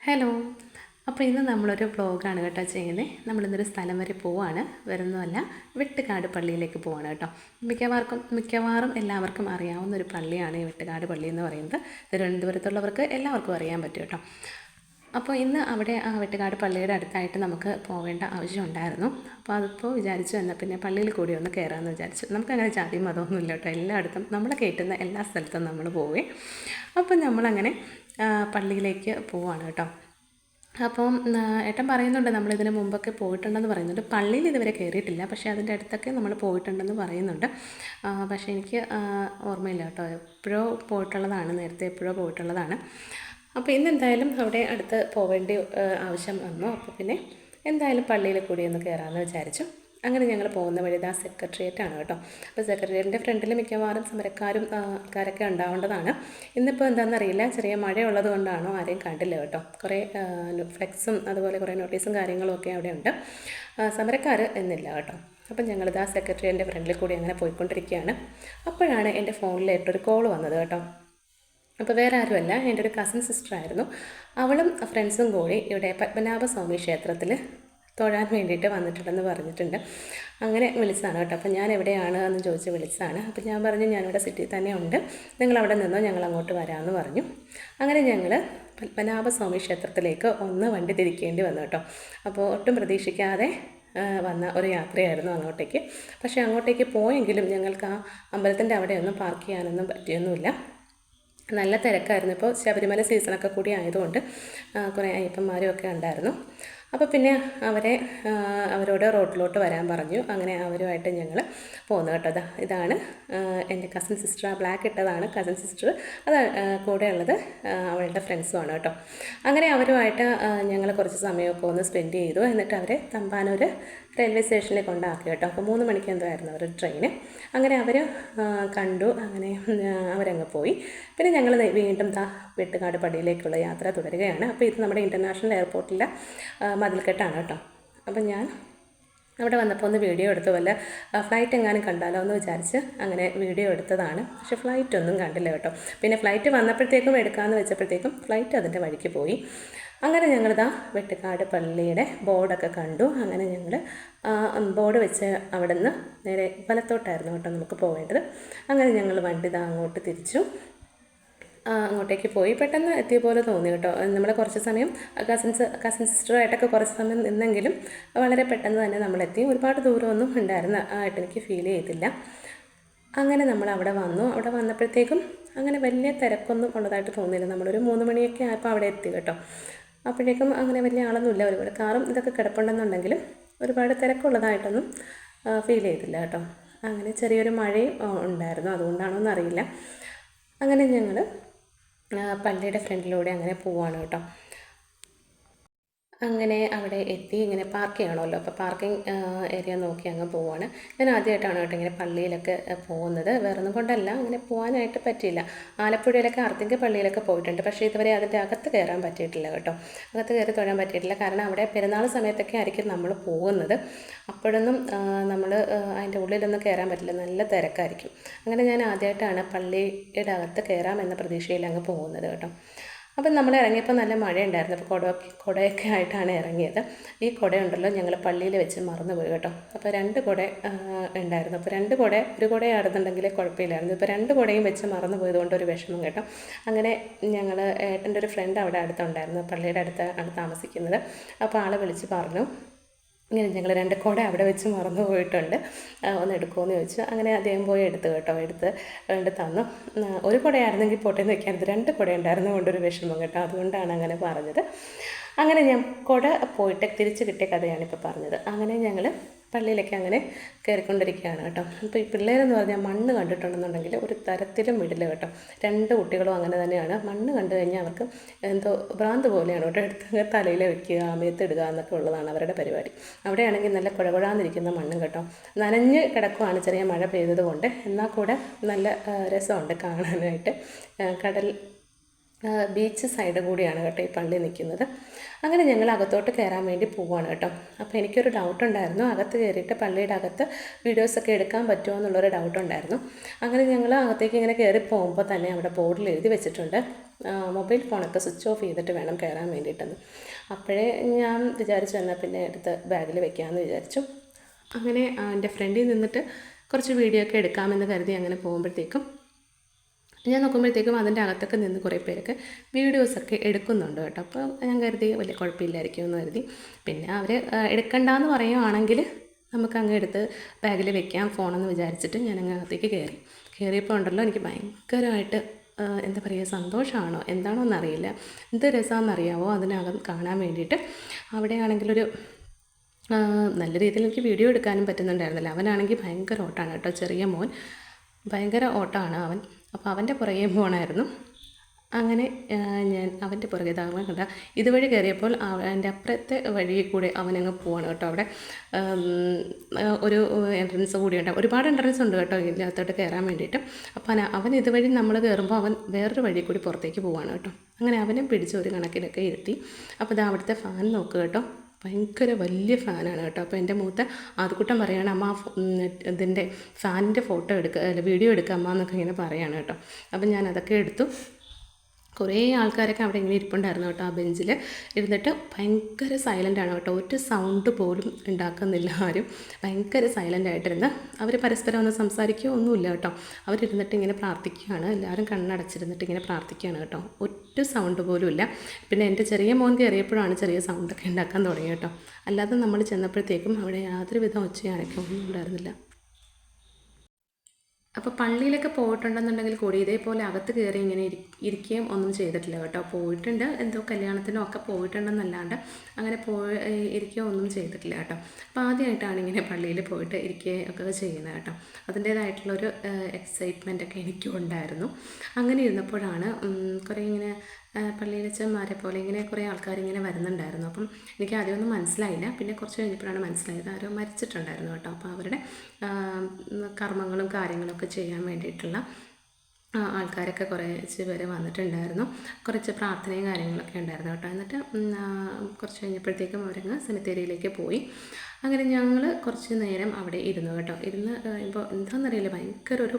Hello. അപ്പോൾ ഇന്ന് നമ്മളൊരു വ്ളോഗാണ് കേട്ടോ ചെയ്യുന്നത്. നമ്മളിന്നൊരു സ്ഥലം വരെ പോവാണ്. വരുന്നതല്ല വെട്ടുകാട് പള്ളിയിലേക്ക് പോവാണ് കേട്ടോ. മിക്കവാർക്കും മിക്കവാറും എല്ലാവർക്കും അറിയാവുന്ന ഒരു പള്ളിയാണ് ഈ വെട്ടുകാട് പള്ളി എന്ന് പറയുന്നത്. തിരുവനന്തപുരത്തുള്ളവർക്ക് എല്ലാവർക്കും അറിയാൻ പറ്റും കേട്ടോ. അപ്പോൾ ഇന്ന് അവിടെ ആ വെട്ടുകാട് പള്ളിയുടെ അടുത്തായിട്ട് നമുക്ക് പോകേണ്ട ആവശ്യമുണ്ടായിരുന്നു അപ്പോൾ അതിപ്പോൾ വിചാരിച്ചു എന്നാൽ പിന്നെ പള്ളിയിൽ കൂടി ഒന്ന് കയറാമെന്ന് വിചാരിച്ചു. നമുക്കങ്ങനെ ജാതി മതമൊന്നുമില്ല കേട്ടോ. എല്ലായിടത്തും നമ്മൾ കയറ്റുന്ന എല്ലാ സ്ഥലത്തും നമ്മൾ പോവേ. അപ്പം നമ്മളങ്ങനെ പള്ളിയിലേക്ക് പോവാണ് കേട്ടോ. അപ്പം ഏട്ടൻ പറയുന്നുണ്ട് നമ്മളിതിന് മുമ്പൊക്കെ പോയിട്ടുണ്ടെന്ന് പറയുന്നുണ്ട്. പള്ളിയിൽ ഇതുവരെ കയറിയിട്ടില്ല പക്ഷേ അതിന്റെ അടുത്തൊക്കെ നമ്മൾ പോയിട്ടുണ്ടെന്ന് പറയുന്നുണ്ട്. പക്ഷേ എനിക്ക് ഓർമ്മയില്ല കേട്ടോ. എപ്പോഴോ പോയിട്ടുള്ളതാണ് നേരത്തെ എപ്പോഴോ പോയിട്ടുള്ളതാണ്. അപ്പോൾ ഇന്ന് എന്തായാലും അവിടെ അടുത്ത് പോവേണ്ട ആവശ്യം വന്നു. അപ്പോൾ പിന്നെ എന്തായാലും പള്ളിയിൽ കൂടി ഒന്ന് കയറാമെന്ന് വിചാരിച്ചു. അങ്ങനെ ഞങ്ങൾ പോകുന്ന വഴി ഇതാ സെക്രട്ടേറിയറ്റ് ആണ് കേട്ടോ. അപ്പോൾ സെക്രട്ടേറിയറ്റിന്റെ ഫ്രണ്ടിൽ മിക്കവാറും സമരക്കാരും ആൾക്കാരൊക്കെ ഉണ്ടാവേണ്ടതാണ്. ഇന്നിപ്പോൾ എന്താണെന്നറിയില്ല ചെറിയ മഴയുള്ളത് കൊണ്ടാണോ ആരെയും കണ്ടില്ല കേട്ടോ. കുറേ ഫ്ലെക്സും അതുപോലെ കുറേ നോട്ടീസും കാര്യങ്ങളും ഒക്കെ അവിടെ ഉണ്ട്. സമരക്കാർ എന്നില്ല കേട്ടോ. അപ്പം ഞങ്ങളിത് ആ സെക്രട്ടേറിയറ്റിന്റെ ഫ്രണ്ടിൽ കൂടി അങ്ങനെ പോയിക്കൊണ്ടിരിക്കുകയാണ്. അപ്പോഴാണ് എന്റെ ഫോണിലേട്ടൊരു കോൾ വന്നത് കേട്ടോ. അപ്പോൾ വേറെ ആരുമല്ല എന്റെ ഒരു കസിൻ സിസ്റ്റർ ആയിരുന്നു. അവളും ഫ്രണ്ട്സും കൂടി ഇവിടെ പത്മനാഭ സ്വാമി ക്ഷേത്രത്തിൽ തൊഴാൻ വേണ്ടിയിട്ട് വന്നിട്ടുണ്ടെന്ന് പറഞ്ഞിട്ടുണ്ട്. അങ്ങനെ വിളിച്ചതാണ് കേട്ടോ. അപ്പോൾ ഞാൻ എവിടെയാണ് എന്ന് ചോദിച്ച് വിളിച്ചതാണ്. അപ്പോൾ ഞാൻ പറഞ്ഞു ഞാനിവിടെ സിറ്റിയിൽ തന്നെ ഉണ്ട്. നിങ്ങൾ അവിടെ നിന്നോ ഞങ്ങൾ അങ്ങോട്ട് വരാമെന്ന് പറഞ്ഞു. അങ്ങനെ ഞങ്ങൾ പത്മനാഭസ്വാമി ക്ഷേത്രത്തിലേക്ക് ഒന്ന് വണ്ടി തിരിക്കേണ്ടി വന്നു കേട്ടോ. അപ്പോൾ ഒട്ടും പ്രതീക്ഷിക്കാതെ വന്ന ഒരു യാത്രയായിരുന്നു അങ്ങോട്ടേക്ക്. പക്ഷേ അങ്ങോട്ടേക്ക് പോയെങ്കിലും ഞങ്ങൾക്ക് ആ അമ്പലത്തിന്റെ അവിടെയൊന്നും പാർക്ക് ചെയ്യാനൊന്നും പറ്റിയൊന്നുമില്ല. നല്ല തിരക്കായിരുന്നു. ഇപ്പോൾ ശബരിമല സീസണൊക്കെ കൂടി ആയതുകൊണ്ട് കുറേ അയ്യപ്പന്മാരും ഒക്കെ ഉണ്ടായിരുന്നു. അപ്പോൾ പിന്നെ അവരെ അവരോട് റോഡിലോട്ട് വരാൻ പറഞ്ഞു. അങ്ങനെ അവരുമായിട്ട് ഞങ്ങൾ പോന്നു കേട്ടോ. ദാ ഇതാണ് എന്റെ കസിൻ സിസ്റ്റർ ആ ബ്ലാക്ക് ഇട്ടതാണ് കസിൻ സിസ്റ്റർ അത് കൂടെയുള്ളത് അവളുടെ ഫ്രണ്ട്സുമാണ് കേട്ടോ. അങ്ങനെ അവരുമായിട്ട് ഞങ്ങൾ കുറച്ച് സമയമൊക്കെ ഒന്ന് സ്പെൻഡ് ചെയ്തു. എന്നിട്ട് അവരെ തമ്പാനൂർ റെയിൽവേ സ്റ്റേഷനിൽ കൊണ്ടാക്കി കേട്ടോ. അപ്പോൾ മൂന്ന് മണിക്ക് എന്തോ ആയിരുന്നു അവരുടെ ട്രെയിന് അങ്ങനെ അവർ കണ്ടു. അങ്ങനെ അവരങ്ങ് പോയി. പിന്നെ ഞങ്ങൾ വീണ്ടും താ വെട്ടുകാട് പടിയിലേക്കുള്ള യാത്ര തുടരുകയാണ്. അപ്പോൾ ഇത് നമ്മുടെ ഇന്റർനാഷണൽ എയർപോർട്ടിലെ മതിൽക്കെട്ടാണ് കേട്ടോ. അപ്പം ഞാൻ അവിടെ വന്നപ്പോൾ ഒന്ന് വീഡിയോ എടുത്തു. വല്ല ഫ്ലൈറ്റ് എങ്ങാനും കണ്ടാലോ എന്ന് വിചാരിച്ച് അങ്ങനെ വീഡിയോ എടുത്തതാണ്. പക്ഷെ ഫ്ലൈറ്റ് ഒന്നും കണ്ടില്ല കേട്ടോ. പിന്നെ ഫ്ലൈറ്റ് വന്നപ്പോഴത്തേക്കും എടുക്കാമെന്ന് വെച്ചപ്പോഴത്തേക്കും ഫ്ലൈറ്റ് അതിന്റെ വഴിക്ക് പോയി. അങ്ങനെ ഞങ്ങൾ ഞങ്ങളിതാ വെട്ടുകാട് പള്ളിയുടെ ബോർഡൊക്കെ കണ്ടു. അങ്ങനെ ഞങ്ങൾ ബോർഡ് വെച്ച് അവിടെ നിന്ന് നേരെ വലത്തോട്ടായിരുന്നു കേട്ടോ നമുക്ക് പോവേണ്ടത്. അങ്ങനെ ഞങ്ങൾ വണ്ടി ഇതാ അങ്ങോട്ട് തിരിച്ചു. അങ്ങോട്ടേക്ക് പോയി. പെട്ടെന്ന് എത്തിയ പോലെ തോന്നി കേട്ടോ. നമ്മൾ കുറച്ച് സമയം കസിൻസ് കസിൻ സിസ്റ്ററുമായിട്ടൊക്കെ കുറച്ച് സമയം നിന്നെങ്കിലും വളരെ പെട്ടെന്ന് തന്നെ നമ്മളെത്തി. ഒരുപാട് ദൂരമൊന്നും ഉണ്ടായിരുന്ന ആയിട്ട് എനിക്ക് ഫീൽ ചെയ്തില്ല. അങ്ങനെ നമ്മൾ അവിടെ വന്നു. അവിടെ വന്നപ്പോഴത്തേക്കും അങ്ങനെ വലിയ തിരക്കൊന്നും ഉള്ളതായിട്ട് തോന്നിയില്ല. നമ്മളൊരു മൂന്ന് മണിയൊക്കെ ആയപ്പോൾ അവിടെ എത്തി കേട്ടോ. അപ്പോഴേക്കും അങ്ങനെ വലിയ ആളൊന്നുമില്ല ഒരുപാട്. കാറും ഇതൊക്കെ കിടപ്പുണ്ടെന്നുണ്ടെങ്കിലും ഒരുപാട് തിരക്കുള്ളതായിട്ടൊന്നും ഫീൽ ചെയ്തില്ല കേട്ടോ. അങ്ങനെ ചെറിയൊരു മഴയും ഉണ്ടായിരുന്നു. അതുകൊണ്ടാണോ എന്നറിയില്ല. അങ്ങനെ ഞങ്ങൾ പള്ളിയുടെ ഫ്രണ്ടിലൂടെ അങ്ങനെ പോവാണ് കേട്ടോ. അങ്ങനെ അവിടെ എത്തി ഇങ്ങനെ പാർക്ക് ആണല്ലോ അപ്പോൾ പാർക്കിംഗ് ഏരിയ നോക്കി അങ്ങ് പോവാണ്. ഞാൻ ആദ്യമായിട്ടാണ് കേട്ടോ ഇങ്ങനെ പള്ളിയിലൊക്കെ പോകുന്നത്. വേറെ ഒന്നും കൊണ്ടല്ല അങ്ങനെ പോകാനായിട്ട് പറ്റിയില്ല. ആലപ്പുഴയിലൊക്കെ അർത്തിങ്ക പള്ളിയിലൊക്കെ പോയിട്ടുണ്ട്. പക്ഷേ ഇതുവരെ അതിന്റെ അകത്ത് കയറാൻ പറ്റിയിട്ടില്ല കേട്ടോ. അകത്ത് കയറി തൊഴാൻ പറ്റിയിട്ടില്ല. കാരണം അവിടെ പെരുന്നാൾ സമയത്തൊക്കെ ആയിരിക്കും നമ്മൾ പോകുന്നത്. അപ്പോഴൊന്നും നമ്മൾ അതിന്റെ ഉള്ളിലൊന്നും കയറാൻ പറ്റില്ല. നല്ല തിരക്കായിരിക്കും. അങ്ങനെ ഞാൻ ആദ്യമായിട്ടാണ് പള്ളിയുടെ അകത്ത് കയറാമെന്ന പ്രതീക്ഷയിൽ അങ്ങ് പോകുന്നത് കേട്ടോ. അപ്പം നമ്മൾ ഇറങ്ങിയപ്പോൾ നല്ല മഴയുണ്ടായിരുന്നു. അപ്പോൾ കുട കുടയൊക്കെ ആയിട്ടാണ് ഇറങ്ങിയത്. ഈ കുടയുണ്ടല്ലോ ഞങ്ങൾ പള്ളിയിൽ വെച്ച് മറന്നുപോയി കേട്ടോ. അപ്പോൾ രണ്ട് കുട ഉണ്ടായിരുന്നു. അപ്പോൾ രണ്ട് കുട ഒരു കുടയാണെന്നുണ്ടെങ്കിൽ കുഴപ്പമില്ലായിരുന്നു. ഇപ്പോൾ രണ്ട് കുടയും വെച്ച് മറന്നു പോയതുകൊണ്ട് ഒരു വിഷമം കേട്ടോ. അങ്ങനെ ഞങ്ങൾ ഏട്ടന്റെ ഒരു ഫ്രണ്ട് അവിടെ അടുത്തുണ്ടായിരുന്നു പള്ളിയുടെ അടുത്ത് ആണ് താമസിക്കുന്നത്. അപ്പോൾ ആളെ വിളിച്ച് പറഞ്ഞു. ഇങ്ങനെ ഞങ്ങൾ രണ്ട് കോടെ അവിടെ വെച്ച് മറന്നു പോയിട്ടുണ്ട്. ഒന്ന് എടുക്കുമെന്ന് ചോദിച്ചു. അങ്ങനെ അദ്ദേഹം പോയി എടുത്ത് കേട്ടോ എടുത്ത് രണ്ട് തന്നു. ഒരു കുടയായിരുന്നെങ്കിൽ പോട്ടെ എന്ന് വെക്കാനത് രണ്ട് കുട ഉണ്ടായിരുന്നു കൊണ്ടൊരു വിഷമം കേട്ടോ. അതുകൊണ്ടാണ് അങ്ങനെ പറഞ്ഞത്. അങ്ങനെ ഞാൻ കുട പോയിട്ട് തിരിച്ച് കിട്ടിയ കഥയാണ് ഇപ്പോൾ പറഞ്ഞത്. അങ്ങനെ ഞങ്ങൾ പള്ളിയിലേക്ക് അങ്ങനെ കയറിക്കൊണ്ടിരിക്കുകയാണ് കേട്ടോ. അപ്പോൾ ഈ പിള്ളേരെന്ന് പറഞ്ഞാൽ മണ്ണ് കണ്ടിട്ടുണ്ടെന്നുണ്ടെങ്കിൽ ഒരു തരത്തിലും വിടില്ല കേട്ടോ. രണ്ട് കുട്ടികളും അങ്ങനെ തന്നെയാണ്. മണ്ണ് കണ്ടു കഴിഞ്ഞാൽ അവർക്ക് എന്തോ ഭ്രാന്ത് പോലെയാണ് കേട്ടോ. എടുത്ത് തലയിൽ വെക്കുക മേത്തിടുക എന്നൊക്കെ ഉള്ളതാണ് അവരുടെ പരിപാടി. അവിടെയാണെങ്കിൽ നല്ല കുഴകുഴാന്നിരിക്കുന്ന മണ്ണും കേട്ടോ. നനഞ്ഞ് കിടക്കുവാണ് ചെറിയ മഴ പെയ്തത് കൊണ്ട് എന്നാൽ കൂടെ നല്ല രസമുണ്ട് കാണാനായിട്ട്. കടൽ ബീച്ച് സൈഡ് കൂടിയാണ് കേട്ടോ ഈ പള്ളി നിൽക്കുന്നത്. അങ്ങനെ ഞങ്ങൾ അകത്തോട്ട് കയറാൻ വേണ്ടി പോവാണ് കേട്ടോ. അപ്പോൾ എനിക്കൊരു ഡൗട്ട് ഉണ്ടായിരുന്നു. അകത്ത് കയറിയിട്ട് പള്ളിയുടെ അകത്ത് വീഡിയോസൊക്കെ എടുക്കാൻ പറ്റുമോ എന്നുള്ളൊരു ഡൗട്ട് ഉണ്ടായിരുന്നു. അങ്ങനെ ഞങ്ങൾ അകത്തേക്ക് ഇങ്ങനെ കയറി പോകുമ്പോൾ തന്നെ അവിടെ ബോർഡിൽ എഴുതി വെച്ചിട്ടുണ്ട്. മൊബൈൽ ഫോണൊക്കെ സ്വിച്ച് ഓഫ് ചെയ്തിട്ട് വേണം കയറാൻ വേണ്ടിയിട്ടെന്ന്. അപ്പോഴേ ഞാൻ വിചാരിച്ചു എന്നാൽ പിന്നെ എടുത്ത് ബാഗിൽ വെക്കാമെന്ന് വിചാരിച്ചു. അങ്ങനെ എന്റെ ഫ്രണ്ടിൽ നിന്നിട്ട് കുറച്ച് വീഡിയോ ഒക്കെ എടുക്കാമെന്ന് കരുതി അങ്ങനെ പോകുമ്പോഴത്തേക്കും ഞാൻ നോക്കുമ്പോഴത്തേക്കും അതിന്റെ അകത്തൊക്കെ നിന്ന് കുറേ പേരൊക്കെ വീഡിയോസൊക്കെ എടുക്കുന്നുണ്ട് കേട്ടോ. അപ്പോൾ ഞാൻ കരുതി വലിയ കുഴപ്പമില്ലായിരിക്കും എന്ന് കരുതി. പിന്നെ അവർ എടുക്കണ്ടെന്ന് പറയുവാണെങ്കിൽ നമുക്ക് അങ്ങ് എടുത്ത് ബാഗിൽ വെക്കാം ഫോണെന്ന് വിചാരിച്ചിട്ട് ഞാൻ അങ്ങ് അകത്തേക്ക് കയറി. കയറിയപ്പോൾ ഉണ്ടല്ലോ എനിക്ക് ഭയങ്കരമായിട്ട് എന്താ പറയുക സന്തോഷമാണോ എന്താണോ എന്നറിയില്ല. എന്ത് രസമാണെന്നറിയാവോ അതിനകം കാണാൻ വേണ്ടിയിട്ട്. അവിടെയാണെങ്കിലൊരു നല്ല രീതിയിൽ എനിക്ക് വീഡിയോ എടുക്കാനും പറ്റുന്നുണ്ടായിരുന്നില്ല. അവനാണെങ്കിൽ ഭയങ്കര ഓട്ടമാണ് കേട്ടോ ചെറിയ മോൻ. ഭയങ്കര ഓട്ടമാണ് അവൻ. അപ്പോൾ അവന്റെ പുറകെ പോകണമായിരുന്നു അങ്ങനെ ഞാൻ അവന്റെ പുറകെ താങ്ങാൻ കണ്ട. ഇതുവഴി കയറിയപ്പോൾ അവന്റെ അപ്പുറത്തെ വഴി കൂടെ അവനങ്ങ് പോവാണ് കേട്ടോ അവിടെ. ഒരു എൻട്രൻസ് കൂടിയുണ്ട് ഒരുപാട് എൻട്രൻസ് ഉണ്ട് കേട്ടോ ഇതിനകത്തോട്ട് കയറാൻ വേണ്ടിയിട്ട്. അപ്പോൾ അവൻ- ഇതുവഴി നമ്മൾ കയറുമ്പോൾ അവൻ വേറൊരു വഴി കൂടി പുറത്തേക്ക് പോവാണ് കേട്ടോ. അങ്ങനെ അവനെ പിടിച്ച് ഒരു കണക്കിലൊക്കെ ഇരുത്തി. അപ്പോൾ ഇത് അവിടുത്തെ ഫാൻ നോക്കുക കേട്ടോ. ഭയങ്കര വലിയ ഫാനാണ് കേട്ടോ. അപ്പോൾ എന്റെ മൂത്ത ആദ്യക്കൂട്ടം പറയുകയാണ് അമ്മ ഇതിന്റെ ഫാനിന്റെ ഫോട്ടോ എടുക്കുക അല്ല വീഡിയോ എടുക്കുക അമ്മ എന്നൊക്കെ ഇങ്ങനെ പറയുകയാണ് കേട്ടോ. അപ്പം ഞാൻ അതൊക്കെ എടുത്തു. കുറേ ആൾക്കാരൊക്കെ അവിടെ ഇങ്ങനെ ഇരിപ്പുണ്ടായിരുന്നു കേട്ടോ ആ ബെഞ്ചിൽ ഇരുന്നിട്ട് ഭയങ്കര സൈലന്റ് ആണ് കേട്ടോ. ഒരു സൗണ്ട് പോലും ഉണ്ടാക്കുന്നില്ല ആരും. ഭയങ്കര സൈലന്റ് ആയിട്ടിരുന്ന് അവർ പരസ്പരം ഒന്ന് സംസാരിക്കുകയോ ഒന്നുമില്ല കേട്ടോ. അവരിരുന്നിട്ട് ഇങ്ങനെ പ്രാർത്ഥിക്കുകയാണ്. എല്ലാവരും കണ്ണടച്ചിരുന്നിട്ട് ഇങ്ങനെ പ്രാർത്ഥിക്കുകയാണ് കേട്ടോ. ഒരു സൗണ്ട് പോലും ഇല്ല. പിന്നെ എന്റെ ചെറിയ മോൻ കയറിയപ്പോഴാണ് ചെറിയ സൗണ്ടൊക്കെ ഉണ്ടാക്കാൻ തുടങ്ങിയ കേട്ടോ. അല്ലാതെ നമ്മൾ ചെന്നപ്പോഴത്തേക്കും അവിടെ യാതൊരുവിധ ഒച്ചയാനൊക്കെ ഒന്നും ഉണ്ടായിരുന്നില്ല. അപ്പോൾ പള്ളിയിലൊക്കെ പോയിട്ടുണ്ടെന്നുണ്ടെങ്കിൽ കൂടി ഇതേപോലെ അകത്ത് കയറി ഇങ്ങനെ ഇരി ഇരിക്കുകയും ഒന്നും ചെയ്തിട്ടില്ല കേട്ടോ. പോയിട്ടുണ്ട്. എന്തോ കല്യാണത്തിനോ ഒക്കെ പോയിട്ടുണ്ടെന്നല്ലാണ്ട് അങ്ങനെ പോയി ഇരിക്കുകയോ ഒന്നും ചെയ്തിട്ടില്ല കേട്ടോ. അപ്പോൾ ആദ്യമായിട്ടാണ് ഇങ്ങനെ പള്ളിയിൽ പോയിട്ട് ഇരിക്കുകയും ഒക്കെ ചെയ്യുന്നത് കേട്ടോ. അതിന്റേതായിട്ടുള്ളൊരു എക്സൈറ്റ്മെന്റ് ഒക്കെ എനിക്കും ഉണ്ടായിരുന്നു അങ്ങനെ ഇരുന്നപ്പോഴാണ് കുറേ ഇങ്ങനെ പള്ളിയിലച്ചന്മാരെ പോലെ ഇങ്ങനെ കുറേ ആൾക്കാർ ഇങ്ങനെ വരുന്നുണ്ടായിരുന്നു. അപ്പം എനിക്ക് ആദ്യമൊന്നും മനസ്സിലായില്ല. പിന്നെ കുറച്ച് കഴിഞ്ഞപ്പോഴാണ് മനസ്സിലായത് ആരോ മരിച്ചിട്ടുണ്ടായിരുന്നു കേട്ടോ. അപ്പോൾ അവരുടെ കർമ്മങ്ങളും കാര്യങ്ങളൊക്കെ ചെയ്യാൻ വേണ്ടിയിട്ടുള്ള ആൾക്കാരൊക്കെ കുറച്ച് പേര് വന്നിട്ടുണ്ടായിരുന്നു. കുറച്ച് പ്രാർത്ഥനയും കാര്യങ്ങളൊക്കെ ഉണ്ടായിരുന്നു കേട്ടോ. എന്നിട്ട് കുറച്ച് കഴിഞ്ഞപ്പോഴത്തേക്കും അവരങ്ങ് സെമിത്തേരിയിലേക്ക് പോയി. അങ്ങനെ ഞങ്ങൾ കുറച്ച് നേരം അവിടെ ഇരുന്നു കേട്ടോ. ഇരുന്ന് ഇപ്പോൾ എന്താണെന്നറിയില്ല ഭയങ്കര ഒരു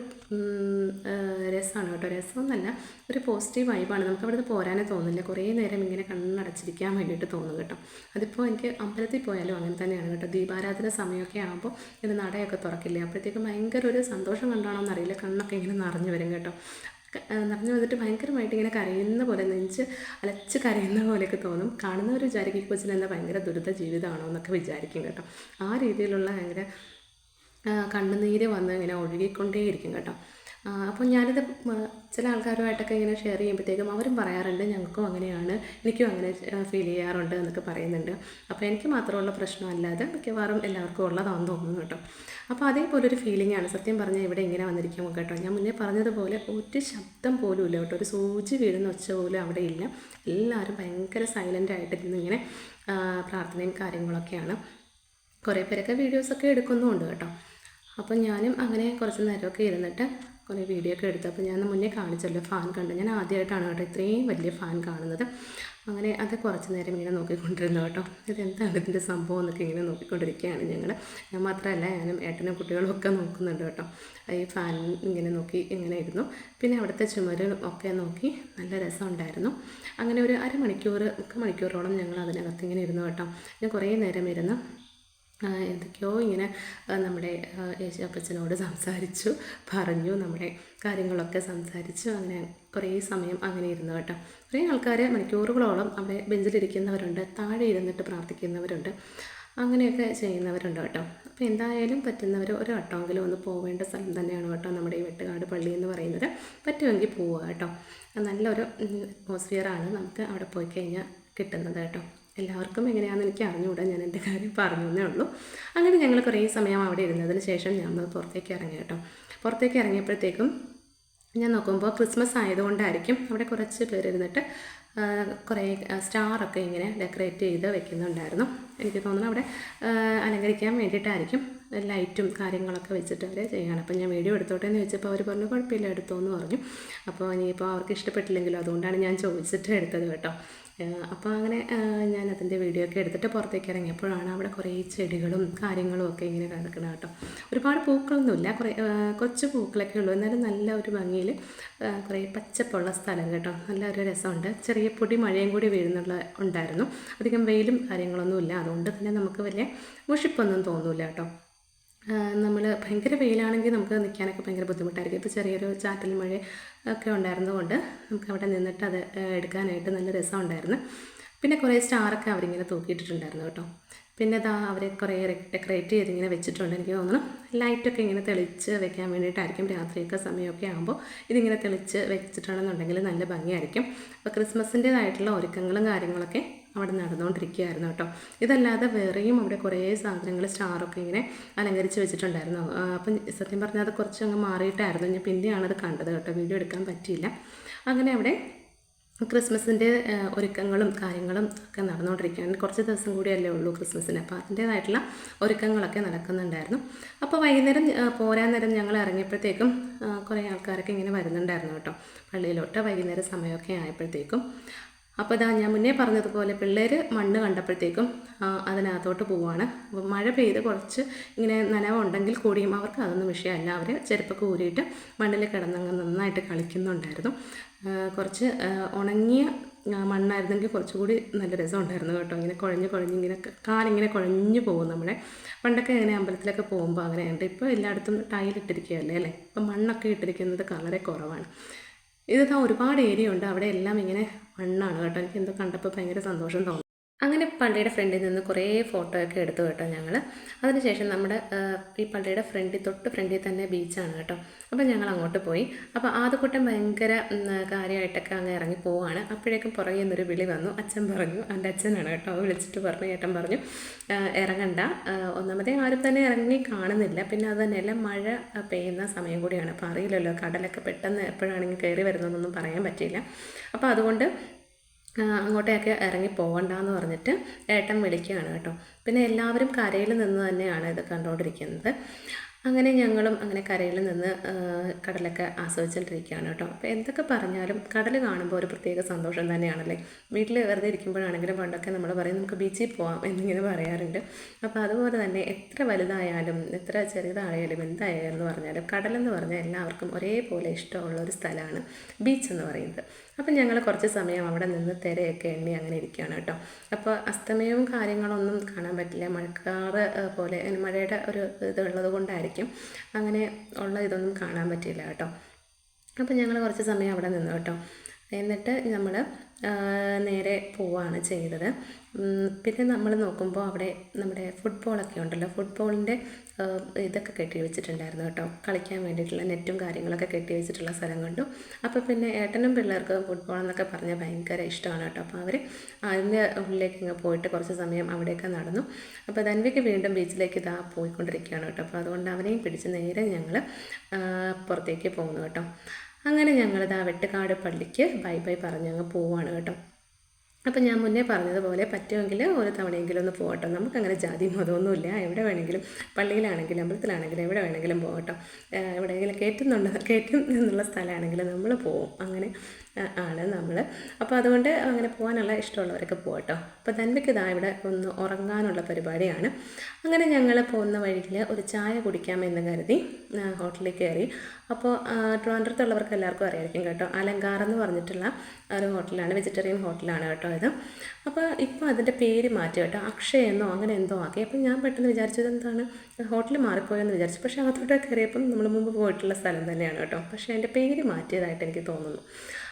രസമാണ് കേട്ടോ. രസമെന്നല്ല ഒരു പോസിറ്റീവ് വൈബാണ് നമുക്ക് അവിടുന്ന് പോരാനേ തോന്നില്ല. കുറേ നേരം ഇങ്ങനെ കണ്ണടച്ചിരിക്കാൻ വേണ്ടിയിട്ട് തോന്നുന്നു കേട്ടോ. അതിപ്പോൾ എനിക്ക് അമ്പലത്തിൽ പോയാലും അങ്ങനെ തന്നെയാണ് കേട്ടോ. ദീപാരാധന സമയമൊക്കെ ആകുമ്പോൾ ഇത് നടയൊക്കെ തുറക്കില്ലേ അപ്പോഴത്തേക്കും ഭയങ്കര ഒരു സന്തോഷം കണ്ടാണോ എന്നറിയില്ല കണ്ണൊക്കെ ഇങ്ങനെ നിറഞ്ഞു വരും കേട്ടോ. നിറഞ്ഞു വന്നിട്ട് ഭയങ്കരമായിട്ട് ഇങ്ങനെ കരയുന്ന പോലെ നെഞ്ച് അലച്ച് കരയുന്ന പോലെയൊക്കെ തോന്നും. കാണുന്നവർ വിചാരിക്കും ഈ കൊച്ചിനെന്താ ഭയങ്കര ദുരിത ജീവിതമാണോ എന്നൊക്കെ വിചാരിക്കും കേട്ടോ. ആ രീതിയിലുള്ള ഭയങ്കര കണ്ണുനീര് വന്ന് ഇങ്ങനെ ഒഴുകിക്കൊണ്ടേയിരിക്കും കേട്ടോ. അപ്പോൾ ഞാനിത് ചില ആൾക്കാരുമായിട്ടൊക്കെ ഇങ്ങനെ ഷെയർ ചെയ്യുമ്പോഴത്തേക്കും അവരും പറയാറുണ്ട് ഞങ്ങൾക്കും അങ്ങനെയാണ് എനിക്കും അങ്ങനെ ഫീൽ ചെയ്യാറുണ്ട് എന്നൊക്കെ പറയുന്നുണ്ട്. അപ്പോൾ എനിക്ക് മാത്രമുള്ള പ്രശ്നമല്ലാതെ മിക്കവാറും എല്ലാവർക്കും ഉള്ളതാണെന്ന് തോന്നുന്നു കേട്ടോ. അപ്പോൾ അതേപോലെ ഒരു ഫീലിംഗ് ആണ് സത്യം പറഞ്ഞാൽ ഇവിടെ ഇങ്ങനെ വന്നിരിക്കും കേട്ടോ. ഞാൻ മുന്നേ പറഞ്ഞതുപോലെ ഒരു ശബ്ദം പോലും ഇല്ല കേട്ടോ. ഒരു സൂചി വീഴുന്ന ഒച്ച പോലും അവിടെ ഇല്ല. എല്ലാവരും ഭയങ്കര സൈലന്റ് ആയിട്ടിരുന്ന് ഇങ്ങനെ പ്രാർത്ഥനയും കാര്യങ്ങളൊക്കെയാണ്. കുറേ പേരൊക്കെ വീഡിയോസൊക്കെ എടുക്കുന്നുമുണ്ട് കേട്ടോ. അപ്പം ഞാനും അങ്ങനെ കുറച്ച് നേരമൊക്കെ ഇരുന്നിട്ട് കുറേ വീഡിയോ ഒക്കെ എടുത്തു അപ്പോൾ ഞാൻ മുന്നേ കാണിച്ചല്ലോ ഫാൻ കണ്ടു. ഞാൻ ആദ്യമായിട്ടാണ് കേട്ടോ ഇത്രയും വലിയ ഫാൻ കാണുന്നത്. അങ്ങനെ അത് കുറച്ച് നേരം ഇങ്ങനെ നോക്കിക്കൊണ്ടിരുന്നു കേട്ടോ. ഇതെന്താണ് ഇതിന്റെ സംഭവം എന്നൊക്കെ ഇങ്ങനെ നോക്കിക്കൊണ്ടിരിക്കുകയാണ് ഞങ്ങൾ ഞാൻ മാത്രമല്ല ഞാനും ഏട്ടനും കുട്ടികളും ഒക്കെ നോക്കുന്നുണ്ട് കേട്ടോ. ഈ ഫാൻ ഇങ്ങനെ നോക്കി ഇങ്ങനെ ഇരുന്നു. പിന്നെ അവിടുത്തെ ചുമരും ഒക്കെ നോക്കി നല്ല രസം ഉണ്ടായിരുന്നു അങ്ങനെ ഒരു അരമണിക്കൂർ മുക്കമണിക്കൂറോളം ഞങ്ങൾ അതിനകത്ത് ഇങ്ങനെ ഇരുന്നു കേട്ടോ. ഞാൻ കുറേ നേരം ഇരുന്ന്. എന്തൊക്കെയോ ഇങ്ങനെ നമ്മുടെ യേശുപ്പച്ചനോട് സംസാരിച്ചു പറഞ്ഞു നമ്മുടെ കാര്യങ്ങളൊക്കെ സംസാരിച്ചു അങ്ങനെ കുറേ സമയം അങ്ങനെ ഇരുന്നു കേട്ടോ. കുറേ ആൾക്കാർ മണിക്കൂറുകളോളം അവിടെ ബെഞ്ചിലിരിക്കുന്നവരുണ്ട് താഴെ ഇരുന്നിട്ട് പ്രാർത്ഥിക്കുന്നവരുണ്ട് അങ്ങനെയൊക്കെ ചെയ്യുന്നവരുണ്ട് കേട്ടോ. അപ്പോൾ എന്തായാലും പറ്റുന്നവർ ഒരു വട്ടമെങ്കിലും ഒന്ന് പോവേണ്ട സ്ഥലം തന്നെയാണ് കേട്ടോ നമ്മുടെ ഈ വെട്ടുകാട് പള്ളി എന്ന് പറയുന്നത്. പറ്റുമെങ്കിൽ പോവുക കേട്ടോ. നല്ലൊരു അറ്റ്മോസ്ഫിയറാണ് നമുക്ക് അവിടെ പോയി കഴിഞ്ഞാൽ കിട്ടുന്നത് കേട്ടോ. എല്ലാവർക്കും എങ്ങനെയാണെന്ന് എനിക്ക് അറിഞ്ഞുകൂടാ ഞാൻ എന്റെ കാര്യം പറഞ്ഞേ ഉള്ളൂ. അങ്ങനെ ഞങ്ങൾ കുറേ സമയം അവിടെ ഇരുന്നതിന് ശേഷം ഞാൻ പുറത്തേക്ക് ഇറങ്ങി കേട്ടോ. പുറത്തേക്ക് ഇറങ്ങിയപ്പോഴത്തേക്കും ഞാൻ നോക്കുമ്പോൾ ക്രിസ്മസ് ആയതുകൊണ്ടായിരിക്കും അവിടെ കുറച്ച് പേര് ഇരുന്നിട്ട് ആ, കുറേ സ്റ്റാറൊക്കെ ഇങ്ങനെ ഡെക്കറേറ്റ് ചെയ്ത് വെക്കുന്നുണ്ടായിരുന്നു. എനിക്ക് തോന്നുന്നു അവിടെ അലങ്കരിക്കാൻ വേണ്ടിയിട്ടായിരിക്കും ലൈറ്റും കാര്യങ്ങളൊക്കെ വെച്ചിട്ട് അവർ ചെയ്യുകയാണ് അപ്പോൾ ഞാൻ വീഡിയോ എടുത്തോട്ടെ എന്ന് ചോദിച്ചപ്പോൾ അവർ പറഞ്ഞു കുഴപ്പമില്ല എടുത്തോ എന്ന് പറഞ്ഞു. അപ്പോൾ ഇനിയിപ്പോൾ അവർക്ക് ഇഷ്ടപ്പെട്ടില്ലെങ്കിലും അതുകൊണ്ടാണ് ഞാൻ ചോദിച്ചിട്ട് എടുത്തത് കേട്ടോ. അപ്പോൾ അങ്ങനെ ഞാൻ അതിന്റെ വീഡിയോ ഒക്കെ എടുത്തിട്ട് പുറത്തേക്ക് ഇറങ്ങിയപ്പോഴാണ് അവിടെ കുറേ ചെടികളും കാര്യങ്ങളും ഒക്കെ ഇങ്ങനെ കിടക്കുന്നത് കേട്ടോ. ഒരുപാട് പൂക്കളൊന്നുമില്ല കുറേ കൊച്ചു പൂക്കളൊക്കെ ഉള്ളൂ. എന്നാലും നല്ല ഒരു ഭംഗിയിൽ കുറേ പച്ചപ്പുള്ള സ്ഥലം കേട്ടോ. നല്ല ഒരു രസമുണ്ട്. ചെറിയ പൊടി മഴയും കൂടി വീഴുന്നുള്ള ഉണ്ടായിരുന്നു. അധികം വെയിലും കാര്യങ്ങളൊന്നുമില്ല. അതുകൊണ്ട് തന്നെ നമുക്ക് വലിയ മുഷിപ്പൊന്നും തോന്നില്ല കേട്ടോ. നമ്മൾ ഭയങ്കര വെയിലാണെങ്കിൽ നമുക്ക് നിൽക്കാനൊക്കെ ഭയങ്കര ബുദ്ധിമുട്ടായിരിക്കും. ഇപ്പോൾ ചെറിയൊരു ചാറ്റൽ മഴ ഒക്കെ ഉണ്ടായിരുന്നതുകൊണ്ട് നമുക്ക് അവിടെ നിന്നിട്ട് അത് എടുക്കാനായിട്ട് നല്ല രസമുണ്ടായിരുന്നു പിന്നെ കുറേ സ്റ്റാറൊക്കെ അവരിങ്ങനെ തൂക്കിയിട്ടിട്ടുണ്ടായിരുന്നു കേട്ടോ. പിന്നെ ഇതാ അവരെ കുറേ ഡെക്കറേറ്റ് ചെയ്ത് ഇങ്ങനെ വെച്ചിട്ടുണ്ട് എനിക്ക് തോന്നുന്നു. ലൈറ്റൊക്കെ ഇങ്ങനെ തെളിച്ച് വെക്കാൻ വേണ്ടിയിട്ടായിരിക്കും രാത്രിയൊക്കെ സമയമൊക്കെ ആകുമ്പോൾ ഇതിങ്ങനെ തെളിച്ച് വെച്ചിട്ടുണ്ടെന്നുണ്ടെങ്കിൽ നല്ല ഭംഗിയായിരിക്കും. അപ്പോൾ ക്രിസ്മസിന്റേതായിട്ടുള്ള ഒരുക്കങ്ങളും കാര്യങ്ങളൊക്കെ അവിടെ നടന്നുകൊണ്ടിരിക്കുകയായിരുന്നു കേട്ടോ. ഇതല്ലാതെ വേറെയും അവിടെ കുറേ സാധനങ്ങൾ സ്റ്റാറൊക്കെ ഇങ്ങനെ അലങ്കരിച്ച് വെച്ചിട്ടുണ്ടായിരുന്നു. അപ്പം സത്യം പറഞ്ഞാൽ അത് കുറച്ച് അങ്ങ് മാറിയിട്ടായിരുന്നു. ഞാൻ പിന്നെയാണ് അത് കണ്ടത് കേട്ടോ. വീഡിയോ എടുക്കാൻ പറ്റിയില്ല. അങ്ങനെ അവിടെ ക്രിസ്മസിന്റെ ഒരുക്കങ്ങളും കാര്യങ്ങളും ഒക്കെ നടന്നുകൊണ്ടിരിക്കുകയാണ്. കുറച്ച് ദിവസം കൂടിയല്ലേ ഉള്ളൂ ക്രിസ്മസിന്. അപ്പോൾ അതിന്റേതായിട്ടുള്ള ഒരുക്കങ്ങളൊക്കെ നടക്കുന്നുണ്ടായിരുന്നു. അപ്പോൾ വൈകുന്നേരം പോരാൻ നേരം ഞങ്ങൾ ഇറങ്ങിയപ്പോഴത്തേക്കും കുറേ ആൾക്കാരൊക്കെ ഇങ്ങനെ വരുന്നുണ്ടായിരുന്നു കേട്ടോ. പള്ളിയിലോട്ട് വൈകുന്നേരം സമയമൊക്കെ ആയപ്പോഴത്തേക്കും. അപ്പോൾ ഇതാ ഞാൻ മുന്നേ പറഞ്ഞതുപോലെ പിള്ളേർ മണ്ണ് കണ്ടപ്പോഴത്തേക്കും അതിനകത്തോട്ട് പോവുകയാണ് മഴ പെയ്ത് കുറച്ച് ഇങ്ങനെ നനവുണ്ടെങ്കിൽ കൂടിയും അവർക്ക് അതൊന്നും വിഷയമല്ല. അവർ ചെരുപ്പൊക്കെ ഊരിയിട്ട് മണ്ണിൽ കിടന്നങ്ങ് നന്നായിട്ട് കളിക്കുന്നുണ്ടായിരുന്നു. കുറച്ച് ഉണങ്ങിയ മണ്ണായിരുന്നെങ്കിൽ കുറച്ചുകൂടി നല്ല രസമുണ്ടായിരുന്നു കേട്ടോ. ഇങ്ങനെ കുഴഞ്ഞ് കുഴഞ്ഞ് ഇങ്ങനെ കാലിങ്ങനെ കുഴഞ്ഞു പോകും നമ്മുടെ പണ്ടൊക്കെ ഇങ്ങനെ അമ്പലത്തിലൊക്കെ പോകുമ്പോൾ അങ്ങനെയുണ്ട് ഇപ്പോൾ എല്ലായിടത്തും ടൈലിട്ടിരിക്കുകയല്ലേ അല്ലേ? ഇപ്പം മണ്ണൊക്കെ ഇട്ടിരിക്കുന്നത് വളരെ കുറവാണ്. ഇതാ ഒരുപാട് ഏരിയ ഉണ്ട്. അവിടെ എല്ലാം ഇങ്ങനെ മണ്ണാണ് കേട്ടോ. എനിക്ക് എന്തോ കണ്ടപ്പോൾ ഭയങ്കര സന്തോഷം തോന്നി. അങ്ങനെ പള്ളിയുടെ ഫ്രണ്ടിൽ നിന്ന് കുറേ ഫോട്ടോയൊക്കെ എടുത്തു കേട്ടോ ഞങ്ങൾ അതിനുശേഷം നമ്മുടെ ഈ പള്ളിയുടെ ഫ്രണ്ടിൽ തൊട്ട് ഫ്രണ്ടിൽ തന്നെ ബീച്ചാണ് കേട്ടോ. അപ്പോൾ ഞങ്ങൾ അങ്ങോട്ട് പോയി. അപ്പോൾ ആദ്യക്കൂട്ടം ഭയങ്കര കാര്യമായിട്ടൊക്കെ അങ്ങ് ഇറങ്ങി പോവാണ്. അപ്പോഴേക്കും പുറകെ നിന്നൊരു വിളി വന്നു. അച്ഛൻ പറഞ്ഞു എന്റെ അച്ഛനാണ് കേട്ടോ. വിളിച്ചിട്ട് പറഞ്ഞു ഏട്ടൻ പറഞ്ഞു ഇറങ്ങണ്ട. ഒന്നാമതേ ആരും തന്നെ ഇറങ്ങി കാണുന്നില്ല. പിന്നെ അത് തന്നെയല്ല മഴ പെയ്യുന്ന സമയം കൂടിയാണ്. അപ്പോൾ അറിയില്ലല്ലോ കടലൊക്കെ പെട്ടെന്ന് എപ്പോഴാണെങ്കിൽ കയറി വരുന്നതെന്നൊന്നും പറയാൻ പറ്റിയില്ല. അപ്പോൾ അതുകൊണ്ട് അങ്ങോട്ടേക്ക് ഇറങ്ങി പോകണ്ടെന്ന് പറഞ്ഞിട്ട് ഏട്ടൻ വിളിക്കുകയാണ് കേട്ടോ. പിന്നെ എല്ലാവരും കരയിൽ നിന്ന് തന്നെയാണ് ഇത് കണ്ടുകൊണ്ടിരിക്കുന്നത് അങ്ങനെ ഞങ്ങളും അങ്ങനെ കരയിൽ നിന്ന് കടലൊക്കെ ആസ്വദിച്ചുകൊണ്ടിരിക്കുകയാണ് കേട്ടോ. അപ്പോൾ എന്തൊക്കെ പറഞ്ഞാലും കടൽ കാണുമ്പോൾ ഒരു പ്രത്യേക സന്തോഷം തന്നെയാണല്ലേ? വീട്ടിൽ വെറുതെ ഇരിക്കുമ്പോഴാണെങ്കിലും പണ്ടൊക്കെ നമ്മൾ പറയും നമുക്ക് ബീച്ചിൽ പോവാം എന്നിങ്ങനെ പറയാറുണ്ട്. അപ്പോൾ അതുപോലെ തന്നെ എത്ര വലുതായാലും എത്ര ചെറുതായാലും എന്തായാലും എന്ന് പറഞ്ഞാലും കടലെന്ന് പറഞ്ഞാൽ എല്ലാവർക്കും ഒരേപോലെ ഇഷ്ടമുള്ള ഒരു സ്ഥലമാണ് ബീച്ച് എന്ന് പറയുന്നത്. അപ്പം ഞങ്ങൾ കുറച്ച് സമയം അവിടെ നിന്ന് തിരയൊക്കെ എണ്ണി അങ്ങനെ ഇരിക്കുകയാണ് കേട്ടോ. അപ്പോൾ അസ്തമയവും കാര്യങ്ങളൊന്നും കാണാൻ പറ്റില്ല. മഴക്കാറ് പോലെ മഴയുടെ ഒരു ഇത് ഉള്ളത് കൊണ്ടായിരിക്കും അങ്ങനെ ഉള്ള ഇതൊന്നും കാണാൻ പറ്റില്ല കേട്ടോ. അപ്പം ഞങ്ങൾ കുറച്ച് സമയം അവിടെ നിന്നു കേട്ടോ. എന്നിട്ട് നമ്മൾ നേരെ പോവാണ് ചെയ്തത്. പിന്നെ നമ്മൾ നോക്കുമ്പോൾ അവിടെ നമ്മുടെ ഫുട്ബോളൊക്കെ ഉണ്ടല്ലോ. ഫുട്ബോളിന്റെ ഇതൊക്കെ കെട്ടി വെച്ചിട്ടുണ്ടായിരുന്നു കേട്ടോ. കളിക്കാൻ വേണ്ടിയിട്ടുള്ള നെറ്റും കാര്യങ്ങളൊക്കെ കെട്ടി വെച്ചിട്ടുള്ള സ്ഥലം കണ്ടു. അപ്പോൾ പിന്നെ ഏട്ടനും പിള്ളേർക്ക് ഫുട്ബോൾ എന്നൊക്കെ പറഞ്ഞാൽ ഭയങ്കര ഇഷ്ടമാണ് കേട്ടോ. അപ്പോൾ അവർ അതിന്റെ ഉള്ളിലേക്ക് ഇങ്ങ് പോയിട്ട് കുറച്ച് സമയം അവിടെയൊക്കെ നടന്നു. അപ്പോൾ ധൻവിക്ക് വീണ്ടും ബീച്ചിലേക്ക് ഇതാ പോയിക്കൊണ്ടിരിക്കുകയാണ് കേട്ടോ. അപ്പോൾ അതുകൊണ്ട് അവനെയും പിടിച്ച് നേരെ ഞങ്ങൾ പുറത്തേക്ക് പോകുന്നു കേട്ടോ. അങ്ങനെ ഞങ്ങളിതാ വെട്ടുകാട് പള്ളിക്ക് ബൈ ബൈ പറഞ്ഞ് അങ്ങ് പോവുകയാണ് കേട്ടോ. അപ്പം ഞാൻ മുന്നേ പറഞ്ഞതുപോലെ പറ്റുമെങ്കിൽ ഒരു തവണയെങ്കിലും ഒന്ന് പോകട്ടോ. നമുക്കങ്ങനെ ജാതി മതമൊന്നുമില്ല. എവിടെ വേണമെങ്കിലും പള്ളിയിലാണെങ്കിലും അമ്പലത്തിലാണെങ്കിലും എവിടെ വേണമെങ്കിലും പോകട്ടോ. എവിടെയെങ്കിലും കയറ്റുന്നുണ്ട് കയറ്റും എന്നുള്ള സ്ഥലമാണെങ്കിലും നമ്മൾ പോവും. അങ്ങനെ ആണ് നമ്മൾ അപ്പോൾ അതുകൊണ്ട് അങ്ങനെ പോകാനുള്ള ഇഷ്ടമുള്ളവരൊക്കെ പോകട്ടോ അപ്പോൾ തൻവിക്ക് ഇതാ ഇവിടെ ഒന്ന് ഉറങ്ങാനുള്ള പരിപാടിയാണ്. അങ്ങനെ ഞങ്ങൾ പോകുന്ന വഴിയിൽ ഒരു ചായ കുടിക്കാമെന്ന് കരുതി ഹോട്ടലിൽ കയറി. അപ്പോൾ ട്രിവാൻഡ്രത്തുള്ളവർക്ക് എല്ലാവർക്കും അറിയായിരിക്കും കേട്ടോ. അലങ്കാർ എന്ന് പറഞ്ഞിട്ടുള്ള ഒരു ഹോട്ടലാണ് വെജിറ്റേറിയൻ ഹോട്ടലാണ് കേട്ടോ ഇത്. അപ്പോൾ ഇപ്പോൾ അതിന്റെ പേര് മാറ്റി കേട്ടോ. അക്ഷയ എന്നോ അങ്ങനെ എന്തോ ആക്കി. അപ്പോൾ ഞാൻ പെട്ടെന്ന് വിചാരിച്ചത് എന്താണ് ഹോട്ടൽ മാറിപ്പോയെന്ന് വിചാരിച്ചു. പക്ഷേ അകത്തോട്ട് കയറിയപ്പം നമ്മൾ മുമ്പ് പോയിട്ടുള്ള സ്ഥലം തന്നെയാണ് കേട്ടോ. പക്ഷേ അതിന്റെ പേര് മാറ്റിയതായിട്ട് എനിക്ക് തോന്നുന്നു.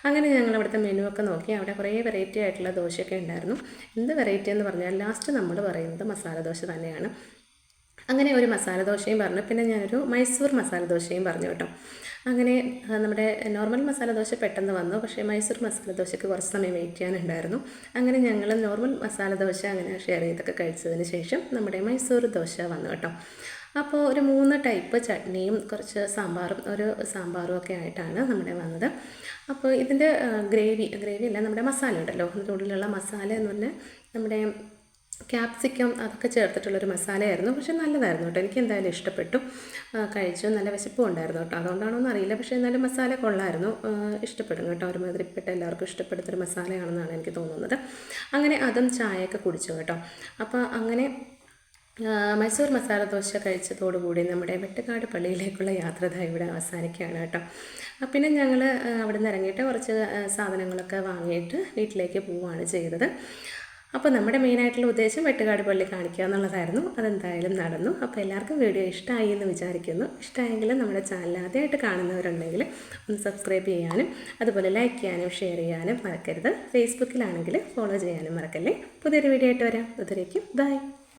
അങ്ങനെ ഞങ്ങൾ അവിടുത്തെ മെനു ഒക്കെ നോക്കി അവിടെ കുറേ വെറൈറ്റി ആയിട്ടുള്ള ദോശയൊക്കെ ഉണ്ടായിരുന്നു. എന്ത് വെറൈറ്റി എന്ന് പറഞ്ഞാൽ ലാസ്റ്റ് നമ്മൾ പറയുന്നത് മസാല ദോശ തന്നെയാണ്. അങ്ങനെ ഒരു മസാല ദോശയും പറഞ്ഞു. പിന്നെ ഞാനൊരു മൈസൂർ മസാല ദോശയും പറഞ്ഞു കേട്ടോ. അങ്ങനെ നമ്മുടെ നോർമൽ മസാല ദോശ പെട്ടെന്ന് വന്നു. പക്ഷേ മൈസൂർ മസാല ദോശയ്ക്ക് കുറച്ച് സമയം വെയിറ്റ് ചെയ്യാനുണ്ടായിരുന്നു. അങ്ങനെ ഞങ്ങൾ നോർമൽ മസാല ദോശ അങ്ങനെ ഷെയർ ചെയ്തൊക്കെ കഴിച്ചതിന് ശേഷം നമ്മുടെ മൈസൂർ ദോശ വന്നു കേട്ടോ. അപ്പോൾ ഒരു മൂന്ന് ടൈപ്പ് ചട്നിയും കുറച്ച് സാമ്പാറും ഒരു സാമ്പാറും ഒക്കെ ആയിട്ടാണ് നമ്മുടെ വന്നത്. അപ്പോൾ ഇതിന്റെ ഗ്രേവി ഗ്രേവി അല്ല നമ്മുടെ മസാല ഉണ്ടല്ലോ. അതിന്റെ ഉള്ളിലുള്ള മസാല എന്ന് പറഞ്ഞാൽ നമ്മുടെ ക്യാപ്സിക്കം അതൊക്കെ ചേർത്തിട്ടുള്ളൊരു മസാലയായിരുന്നു. പക്ഷെ നല്ലതായിരുന്നു കേട്ടോ. എനിക്ക് എന്തായാലും ഇഷ്ടപ്പെട്ടു. കഴിച്ചു. നല്ല വിശപ്പും ഉണ്ടായിരുന്നു കേട്ടോ. അതുകൊണ്ടാണോ എന്ന് അറിയില്ല. പക്ഷേ എന്നാലും മസാല കൊള്ളായിരുന്നു. ഇഷ്ടപ്പെടും കേട്ടോ. ഒരുമാതിരിപ്പെട്ട എല്ലാവർക്കും ഇഷ്ടപ്പെടുത്തൊരു മസാലയാണെന്നാണ് എനിക്ക് തോന്നുന്നത്. അങ്ങനെ അതും ചായയൊക്കെ കുടിച്ചു കേട്ടോ. അപ്പോൾ അങ്ങനെ മൈസൂർ മസാല ദോശ കഴിച്ചതോടുകൂടി നമ്മുടെ വെട്ടുകാട് പള്ളിയിലേക്കുള്ള യാത്ര ഇവിടെ അവസാനിക്കുകയാണ് കേട്ടോ. പിന്നെ ഞങ്ങൾ അവിടെ നിന്ന് ഇറങ്ങിയിട്ട് കുറച്ച് സാധനങ്ങളൊക്കെ വാങ്ങിയിട്ട് വീട്ടിലേക്ക് പോവുകയാണ് ചെയ്തത്. അപ്പോൾ നമ്മുടെ മെയിനായിട്ടുള്ള ഉദ്ദേശം വെട്ടുകാട് പള്ളി കാണിക്കുക എന്നുള്ളതായിരുന്നു. അതെന്തായാലും നടന്നു. അപ്പോൾ എല്ലാവർക്കും വീഡിയോ ഇഷ്ടമായി എന്ന് വിചാരിക്കുന്നു. ഇഷ്ടമായെങ്കിൽ നമ്മുടെ ചാനൽ ആദ്യമായിട്ട് കാണുന്നവരുണ്ടെങ്കിൽ ഒന്ന് സബ്സ്ക്രൈബ് ചെയ്യാനും അതുപോലെ ലൈക്ക് ചെയ്യാനും ഷെയർ ചെയ്യാനും മറക്കരുത്. ഫേസ്ബുക്കിലാണെങ്കിൽ ഫോളോ ചെയ്യാനും മറക്കല്ലേ? പുതിയൊരു വീഡിയോ ആയിട്ട് വരാം. അതുവരേക്കും ബൈ